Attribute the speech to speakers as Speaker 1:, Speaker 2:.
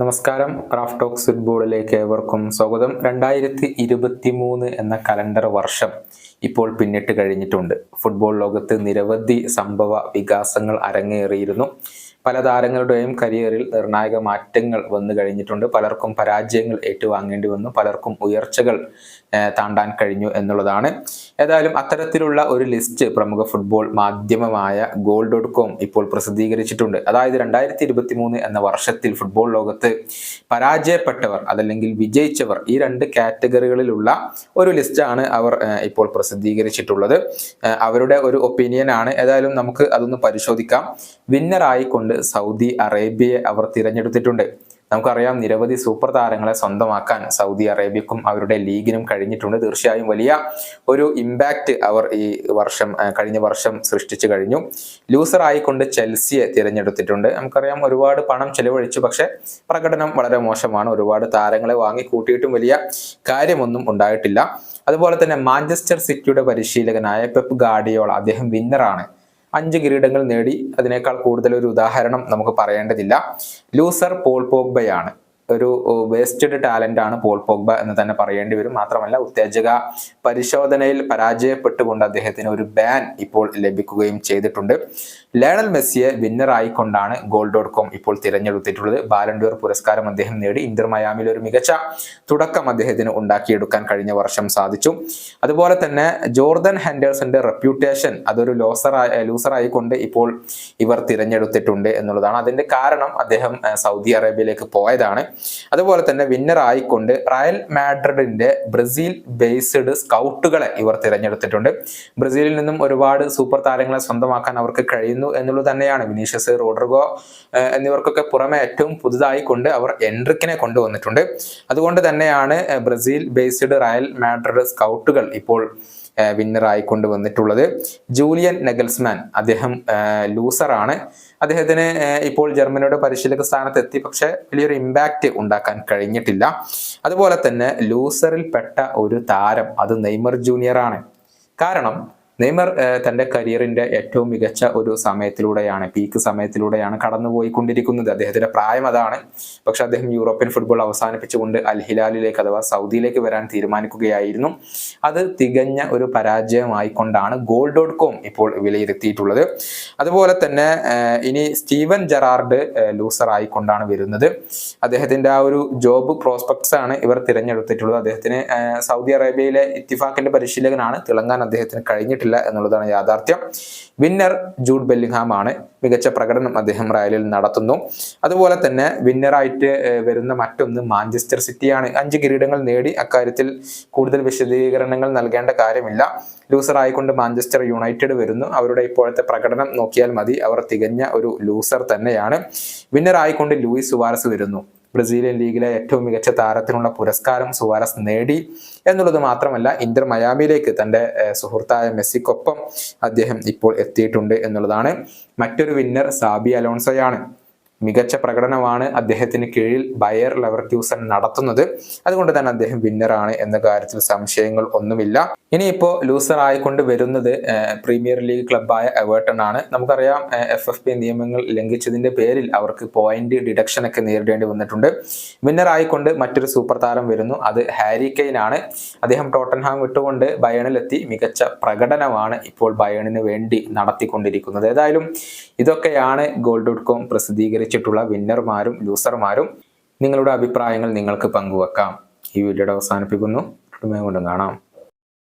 Speaker 1: നമസ്കാരം. Raf talks ഫുട്ബോളിലേക്ക് ഏവർക്കും സ്വാഗതം. രണ്ടായിരത്തി ഇരുപത്തി മൂന്ന് എന്ന കലണ്ടർ വർഷം ഇപ്പോൾ പിന്നിട്ട് കഴിഞ്ഞിട്ടുണ്ട്. ഫുട്ബോൾ ലോകത്ത് നിരവധി സംഭവ വികാസങ്ങൾ അരങ്ങേറിയിരുന്നു. പല താരങ്ങളുടെയും കരിയറിൽ നിർണായക മാറ്റങ്ങൾ വന്നു കഴിഞ്ഞിട്ടുണ്ട്. പലർക്കും പരാജയങ്ങൾ ഏറ്റുവാങ്ങേണ്ടി വന്നു. പലർക്കും ഉയർച്ചകൾ താണ്ടാൻ കഴിഞ്ഞു എന്നുള്ളതാണ്. ഏതായാലും അത്തരത്തിലുള്ള ഒരു ലിസ്റ്റ് പ്രമുഖ ഫുട്ബോൾ മാധ്യമമായ ഗോൾ ഡോട്ട് കോം ഇപ്പോൾ പ്രസിദ്ധീകരിച്ചിട്ടുണ്ട്. അതായത് രണ്ടായിരത്തി ഇരുപത്തി മൂന്ന് എന്ന വർഷത്തിൽ ഫുട്ബോൾ ലോകത്ത് പരാജയപ്പെട്ടവർ അതല്ലെങ്കിൽ വിജയിച്ചവർ ഈ രണ്ട് കാറ്റഗറികളിലുള്ള ഒരു ലിസ്റ്റാണ് അവർ ഇപ്പോൾ പ്രസിദ്ധീകരിച്ചിട്ടുള്ളത്. അവരുടെ ഒരു ഒപ്പീനിയൻ ആണ് ഏതായാലും നമുക്ക് അതൊന്ന് പരിശോധിക്കാം. വിന്നർ ആയിക്കൊണ്ട് സൗദി അറേബ്യയെ അവർ തിരഞ്ഞെടുത്തിട്ടുണ്ട്. നമുക്കറിയാം നിരവധി സൂപ്പർ താരങ്ങളെ സ്വന്തമാക്കാൻ സൗദി അറേബ്യക്കും അവരുടെ ലീഗിനും കഴിഞ്ഞിട്ടുണ്ട്. തീർച്ചയായും വലിയ ഒരു ഇമ്പാക്റ്റ് അവർ ഈ വർഷം കഴിഞ്ഞ വർഷം സൃഷ്ടിച്ചു കഴിഞ്ഞു. ലൂസർ ആയിക്കൊണ്ട് ചെൽസിയെ തിരഞ്ഞെടുത്തിട്ടുണ്ട്. നമുക്കറിയാം ഒരുപാട് പണം ചെലവഴിച്ചു. പക്ഷേ പ്രകടനം വളരെ മോശമാണ്. ഒരുപാട് താരങ്ങളെ വാങ്ങി കൂട്ടിയിട്ടും വലിയ കാര്യമൊന്നും ഉണ്ടായിട്ടില്ല. അതുപോലെ തന്നെ മാഞ്ചസ്റ്റർ സിറ്റിയുടെ പരിശീലകനായ പെപ്പ് ഗാഡിയോള അദ്ദേഹം വിന്നറാണ് അഞ്ച് കിരീടങ്ങൾ നേടി അതിനേക്കാൾ കൂടുതൽ ഒരു ഉദാഹരണം നമുക്ക് പറയേണ്ടതില്ല. ലൂസർ പോൾ പോഗ്ബയാണ്. ഒരു വേസ്റ്റഡ് ടാലന്റ് ആണ് പോൾ പോഗ്ബ എന്ന് തന്നെ പറയേണ്ടി വരും. മാത്രമല്ല ഉത്തേജക പരിശോധനയിൽ പരാജയപ്പെട്ടുകൊണ്ട് അദ്ദേഹത്തിന് ഒരു ബാൻ ഇപ്പോൾ ലഭിക്കുകയും ചെയ്തിട്ടുണ്ട്. ലയണൽ മെസ്സിയെ വിന്നർ ആയിക്കൊണ്ടാണ് ഗോൾ ഡോട്ട് കോം ഇപ്പോൾ തിരഞ്ഞെടുത്തിട്ടുള്ളത്. ബാലൻഡോർ പുരസ്കാരം അദ്ദേഹം നേടി. ഇന്റർ മയാമിൽ ഒരു മികച്ച തുടക്കം അദ്ദേഹത്തിന് ഉണ്ടാക്കിയെടുക്കാൻ കഴിഞ്ഞ വർഷം സാധിച്ചു. അതുപോലെ തന്നെ ജോർദൻ ഹെൻഡേഴ്സന്റെ റെപ്യൂട്ടേഷൻ അതൊരു ലോസർ ലൂസർ കൊണ്ട് ഇപ്പോൾ ഇവർ തിരഞ്ഞെടുത്തിട്ടുണ്ട് എന്നുള്ളതാണ്. അതിന്റെ കാരണം അദ്ദേഹം സൗദി അറേബ്യയിലേക്ക് പോയതാണ്. അതുപോലെ തന്നെ വിന്നർ ആയിക്കൊണ്ട് റയൽ മാഡ്രിഡിന്റെ ബ്രസീൽ ബേസ്ഡ് സ്കൗട്ടുകളെ ഇവർ തിരഞ്ഞെടുത്തിട്ടുണ്ട്. ബ്രസീലിൽ നിന്നും ഒരുപാട് സൂപ്പർ താരങ്ങളെ സ്വന്തമാക്കാൻ അവർക്ക് കഴിയുന്നു എന്നുള്ളത് തന്നെയാണ് വിനീഷ്യസ് റോഡർഗോ എന്നിവർക്കൊക്കെ പുറമെ ഏറ്റവും പുതുതായി കൊണ്ട് അവർ എൻട്രിക്കിനെ കൊണ്ടുവന്നിട്ടുണ്ട്. അതുകൊണ്ട് തന്നെയാണ് ബ്രസീൽ ബേസ്ഡ് റയൽ മാഡ്രിഡ് സ്കൗട്ടുകൾ ഇപ്പോൾ വിന്നർ ആയിക്കൊണ്ട് വന്നിട്ടുള്ളത് ജൂലിയൻ നെഗൽസ്മാൻ അദ്ദേഹം ലൂസറാണ്. അദ്ദേഹത്തിന് ഇപ്പോൾ ജർമ്മനിയുടെ പരിശീലക സ്ഥാനത്ത് എത്തി പക്ഷെ വലിയൊരു ഇമ്പാക്റ്റ് ഉണ്ടാക്കാൻ കഴിഞ്ഞിട്ടില്ല. അതുപോലെ തന്നെ ലൂസറിൽ പെട്ട ഒരു താരം അത് നെയ്മർ ജൂനിയർ ആണ് കാരണം നെയ്മർ തന്റെ കരിയറിന്റെ ഏറ്റവും മികച്ച ഒരു സമയത്തിലൂടെയാണ് പീക്ക് സമയത്തിലൂടെയാണ് കടന്നുപോയിക്കൊണ്ടിരിക്കുന്നത്. അദ്ദേഹത്തിന്റെ പ്രായം അതാണ്. പക്ഷെ അദ്ദേഹം യൂറോപ്യൻ ഫുട്ബോൾ അവസാനിപ്പിച്ചുകൊണ്ട് അൽഹിലാലിലേക്ക് അഥവാ സൗദിയിലേക്ക് വരാൻ തീരുമാനിക്കുകയായിരുന്നു. അത് തികഞ്ഞ ഒരു പരാജയമായിക്കൊണ്ടാണ് ഗോൾ ഡോട്ട് കോം ഇപ്പോൾ വിലയിരുത്തിയിട്ടുള്ളത്. അതുപോലെ തന്നെ ഇനി സ്റ്റീവൻ ജെറാർഡ് ലൂസർ ആയിക്കൊണ്ടാണ് വരുന്നത്. അദ്ദേഹത്തിന്റെ ആ ഒരു ജോബ് പ്രോസ്പെക്ട്സ് ആണ് ഇവർ തിരഞ്ഞെടുത്തിട്ടുള്ളത്. അദ്ദേഹത്തിന് സൗദി അറേബ്യയിലെ ഇത്തിഫാക്കിന്റെ പരിശീലകനാണ് തിളങ്ങാൻ അദ്ദേഹത്തിന് കഴിഞ്ഞിട്ടില്ല എന്നുള്ളതാണ് യാഥാർത്ഥ്യം. വിന്നർ ജൂഡ് ബെല്ലിംഗ്ഹാം ആണ്. മികച്ച പ്രകടനം അദ്ദേഹം റയലിൽ നടത്തുന്നു. അതുപോലെ തന്നെ വിന്നറായിട്ട് വരുന്ന മറ്റൊന്ന് മാഞ്ചസ്റ്റർ സിറ്റിയാണ് അഞ്ച് കിരീടങ്ങൾ നേടി അക്കാര്യത്തിൽ കൂടുതൽ വിശദീകരണങ്ങൾ നൽകേണ്ട കാര്യമില്ല. ലൂസർ ആയിക്കൊണ്ട് മാഞ്ചസ്റ്റർ യുണൈറ്റഡ് വരുന്നു. അവരുടെ ഇപ്പോഴത്തെ പ്രകടനം നോക്കിയാൽ മതി. അവർ തികഞ്ഞ ഒരു ലൂസർ തന്നെയാണ്. വിന്നർ ആയിക്കൊണ്ട് ലൂയിസ് സുവാരസ് വരുന്നു. ബ്രസീലിയൻ ലീഗിലെ ഏറ്റവും മികച്ച താരത്തിനുള്ള പുരസ്കാരം സുവാരസ് നേടി എന്നുള്ളത് മാത്രമല്ല ഇന്റർ മയാമിയിലേക്ക് തന്റെ സുഹൃത്തായ മെസ്സിക്കൊപ്പം അദ്ദേഹം ഇപ്പോൾ എത്തിയിട്ടുണ്ട് എന്നുള്ളതാണ്. മറ്റൊരു വിന്നർ സാബി അലോൺസോയാണ്. മികച്ച പ്രകടനമാണ് അദ്ദേഹത്തിന് കീഴിൽ ബയർ ലെവർക്യൂസൺ നടത്തുന്നത്. അതുകൊണ്ട് തന്നെ അദ്ദേഹം വിന്നറാണ് എന്ന കാര്യത്തിൽ സംശയങ്ങൾ ഒന്നുമില്ല. ഇനിയിപ്പോ ലൂസർ ആയിക്കൊണ്ട് വരുന്നത് പ്രീമിയർ ലീഗ് ക്ലബായ എവേർട്ടൺ ആണ്. നമുക്കറിയാം എഫ് എഫ് പി നിയമങ്ങൾ ലംഘിച്ചതിന്റെ പേരിൽ അവർക്ക് പോയിന്റ് ഡിഡക്ഷൻ ഒക്കെ നേരിടേണ്ടി വന്നിട്ടുണ്ട്. വിന്നർ ആയിക്കൊണ്ട് മറ്റൊരു സൂപ്പർ താരം വരുന്നു അത് ഹാരി കെയ്ൻ ആണ്. അദ്ദേഹം ടോട്ടൻഹാം വിട്ടുകൊണ്ട് ബയണിലെത്തി മികച്ച പ്രകടനമാണ് ഇപ്പോൾ ബയണിന് വേണ്ടി നടത്തിക്കൊണ്ടിരിക്കുന്നത്. ഏതായാലും ഇതൊക്കെയാണ് ഗോൾ ഡോട്ട് കോം പ്രസിദ്ധീകരിച്ചിട്ടുള്ള വിന്നർമാരും ലൂസർമാരും നിങ്ങളുടെ അഭിപ്രായങ്ങൾ നിങ്ങൾക്ക് പങ്കുവെക്കാം. ഈ വീഡിയോയുടെ അവസാനിപ്പിക്കുന്നു. കൊണ്ടും കാണാം.